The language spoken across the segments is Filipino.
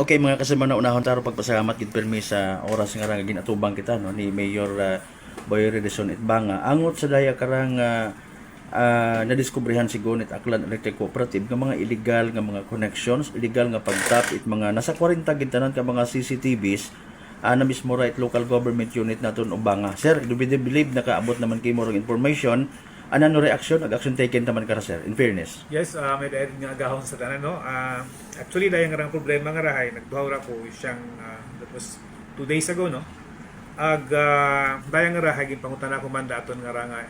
Okay mga kasama na unahon taro pagpasalamat gid permi sa oras nga ra ginatubang kita no ni Mayor uh, Boy Redison Itbanga angot sa daya karang uh, uh, nadiskubrihan si Gonit Aklan Electric Cooperative nga mga illegal nga mga connections, illegal nga pagtap it mga nasa 40 gid tanan ka mga CCTVs uh, na mismo right local government unit naton Ubanga. Sir, do believe nakaabot naman kay mo rong information ano no reaction ag action taken taman kara sir in fairness Yes, uh, may dahil nga gahon sa tanan, no? Uh, actually, dahil nga problema nga rahay, nagduhaw ra ko siyang, uh, that was two days ago, no? Ag, uh, dahil nga rahay, ginpangutan ako man daton nga ra nga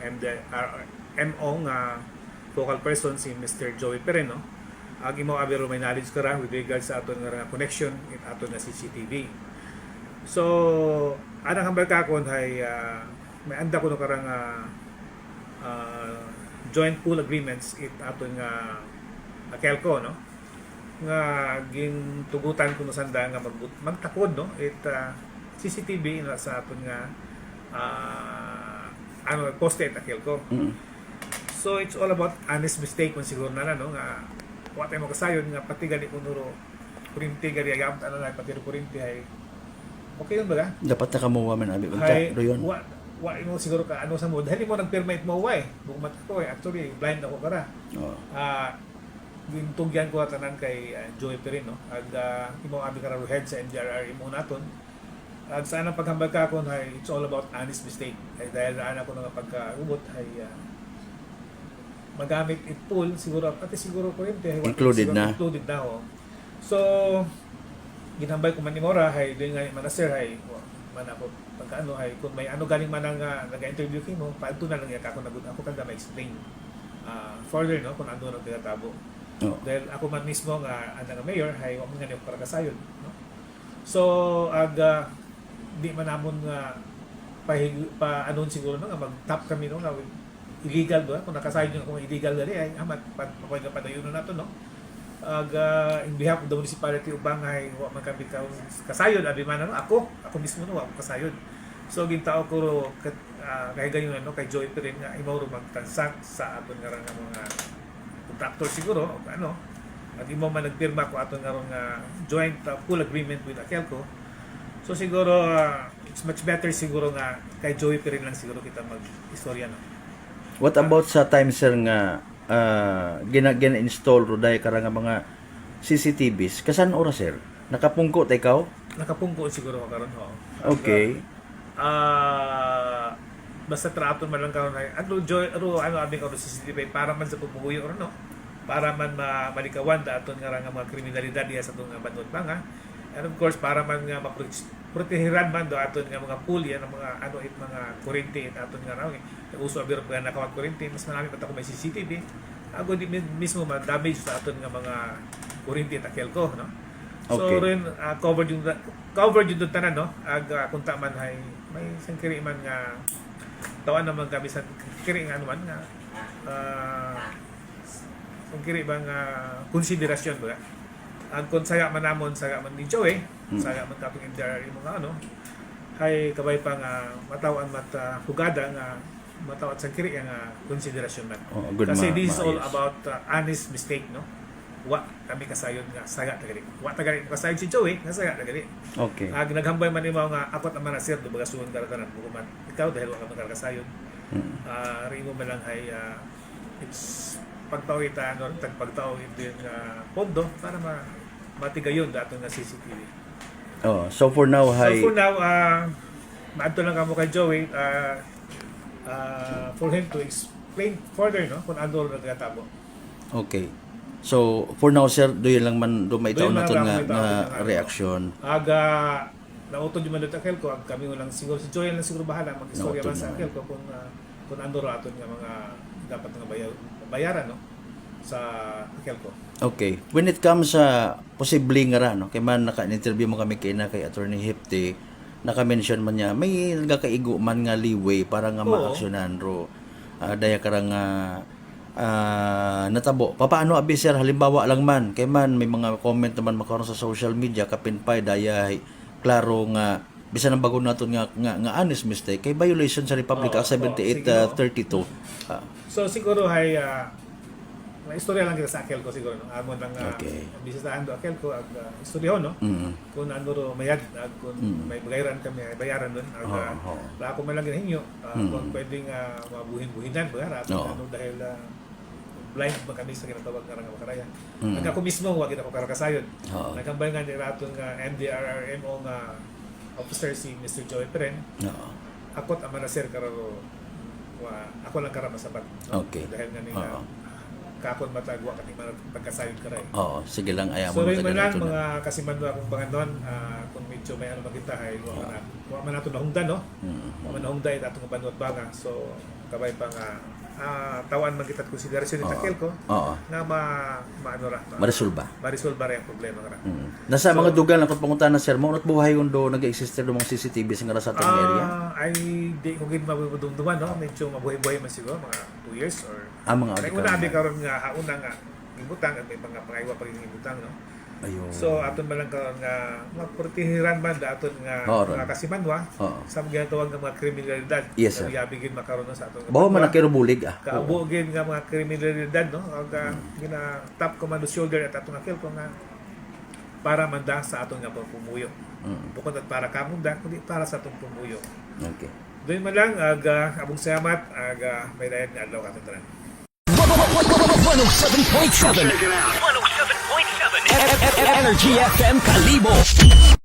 MO nga focal person si Mr. Joey Pereno. Ag imo abiro may knowledge ka ra with regards sa aton nga connection in aton nga CCTV. So, anang hambal kakon hay uh, may anda ko no karang uh, uh, joint pool agreements it aton nga uh, Kelco no? Nga gin tugutan kuno sanda nga mag magtakod no? It uh, CCTV na sa aton nga uh, ano poste it Kelco. Mm so it's all about honest mistake kung siguro na no? Nga wa tayo mo kasayon nga pati gani kunuro kurinti gani agam ano na pati ro kurinti ay okay yun ba dapat nakamuwa man abi Hay, royon wa, wa mo siguro ka ano sa mo dahil mo nag-permit mo wa eh bukumat ko eh. Actually blind ako kara oh. ah gintugyan ko tanan kay uh, Joey Perin no? Ag uh, imo abi kara head sa NDRR imo naton. Ag sa anang paghambal ka kon hay it's all about honest mistake. Ay dahil na ako nga pagka-ubot hay uh, magamit it full siguro pati siguro hay wa- Included na. included na ho so ginambay ko man ni Mora hay doon nga man sir hay man ako pagka ano hay kung may ano galing man ang uh, nag-interview kay mo paadto na lang yak ako nagud ako kanda ma-explain ah, further no kung ano nang tinatabo oh. dahil ako man mismo nga ana nga mayor hay wa man nga para kasayon no so ag ah, di man namon nga pahig pa anon siguro no nga mag-tap kami no nga illegal ba kung nakasayon yung kung illegal dali ay amat pag makoy nga padayon na nato no ag ah, in behalf of the municipality ubang ay wa man kami ka kasayon abi man ano ako ako mismo no wa ko kasayon so gintao ko ro ah, kay gayon no kay Joy Perin nga imaw ro mag-transact sa aton nga nga mga contractor siguro o ano. At imo man nagpirma ko aton nga nga joint uh, full agreement with Akelco. So siguro ah, it's much better siguro nga kay Joey Perin lang siguro kita mag-istorya no. What about sa time sir nga uh, gina gina-install ro dai kara nga mga CCTVs? Kasan oras sir? Nakapungko ta ikaw? nakapungko siguro ko karon ho Okay. ah basta trato man lang karon ay ano joy ro ano abi ko sa CCTV para man sa pumuyo or no para man ma malikawan da aton nga mga kriminalidad diha sa tunga bandot banga and of course para man nga maprotehiran man do aton nga mga pool yan ang mga ano it mga kurente it aton nga raw uso abi ro nga nakawag kurente mas marami pa ta ko may CCTV ako di mi- mismo ma damage sa aton nga mga kurente at akelko no? So Okay. rin ah, covered yung covered yung tanan no? Ag uh, kung man hay may sangkiri man nga tawan naman kami sa kiri nga ano man nga uh, sangkiri ba nga konsiderasyon ba ang kung saya man namon saya man ni Joey Hmm. saya man kaping MDR yung mga ano hay kabay pa nga matawan mat ah, hugada nga matawat sangkiri nga konsiderasyon man Oh, kasi ma- this is all maayos. about uh, honest mistake no wa kami kasayon nga saga tagali wa tagali kasayon si Joey nga saga tagali Okay. ag naghambay man nimo nga akot naman na sir do baga suon ka tanan bukuman ikaw dahil wa ka magkakasayon Mm. ah rimo man lang hay ah, it's pagpawita ano tag pagtaw din nga pondo para ma matigayon dato nga CCTV Oh, so for now so hay for now ah maadto lang kamo kay Joey ah ah, for him to explain further no kung ano ro nagkatabo Okay. So for now sir, do yun lang man do Doon na na to lang nga, nga reaction. aga nautod yung manod akel ko ag kami lang siguro si Joy lang siguro bahala mag-istorya man sa akel ko kung uh, kung ano ra aton nga mga dapat nga bayar, bayaran no sa akel ko. Okay. When it comes sa posible nga ra no, kay man naka-interview mo kami kay na kay Attorney Hipte, naka-mention man niya may nagakaigo man nga leeway para nga maaksyonan ro. Ah, daya karang nga ah, natabo. Papaano abi sir halimbawa lang man kay man may mga comment naman makaroon sa social media kapinpay daya klaro nga bisan ang bago naton nga, nga nga honest mistake kay violation sa Republic Oo, Act oo, sige, 7832. Ah, So siguro hay uh, may istorya lang kita sa akel ko siguro no. Amo nang uh, Okay. bisitahan do akel ko ag uh, istorya no. Mm. Kung ano ro mayad ag kung Mm. may bayaran kami ay bayaran doon ag Oo, uh, oo. wala ako man lang ginahinyo uh, Mm. kung pwedeng uh, mabuhin-buhinan bayar at Oo. ano dahil uh, blind ba kami sa ginatawag nga nga makaraya. Mm. Ag ako mismo wa gid ako karakasayon. Oo. Nagkambay nga ni raton nga MDRRMO nga officer si Mr. Joey Peren Oo. akot ang manaser kararo wa ako lang kara masabat Okay. dahil nga ni Oo. Kakon matagwa kati man pagkasayod karay Oo, sige lang ayaw so mo rin sa man lang mga kasimando akong banganon ah, kung medyo may ano magita ay wa man na- wa man nato nahungdan no? Mm. wa man nahungdan atong banot banga. So kabay pa nga ah, tawan man kita konsiderasyon ni Oo. takel ko Oo. nga ma maano ra ma, Maresolba. ma-resolve ra yung problema ra Mm. Nasa mga dugan kung pangunta na sir, mo buhay yung do nag-exist do mga CCTV sa nga sa atong area. Ah, ay di ko gid mabudumduman no medyo mabuhay-buhay man siguro mga 2 years or Ah, mga audit una abi ka. karon nga hauna nga gibutang at may mga pangaywa pa rin gibutang no. Ayun. So aton man lang karon nga maportihiran man da aton nga Oo, ron. mga kasimanwa Oo. sa mga ginatawag nga mga kriminalidad. Yes, sir. Nga yabi gid makaron no sa aton. Bawa man ang bulig ah. Kaabo gid nga mga kriminalidad no. Ang uh, gina top commando shoulder at atong akil ko nga para manda sa aton nga pumuyo. Mm. Bukod at para kamunda kundi para sa atong pumuyo. Okay. Doon man lang aga abong salamat aga may dayon nga adlaw katon tanan. 107.7 107.7 Energy FM Kalibo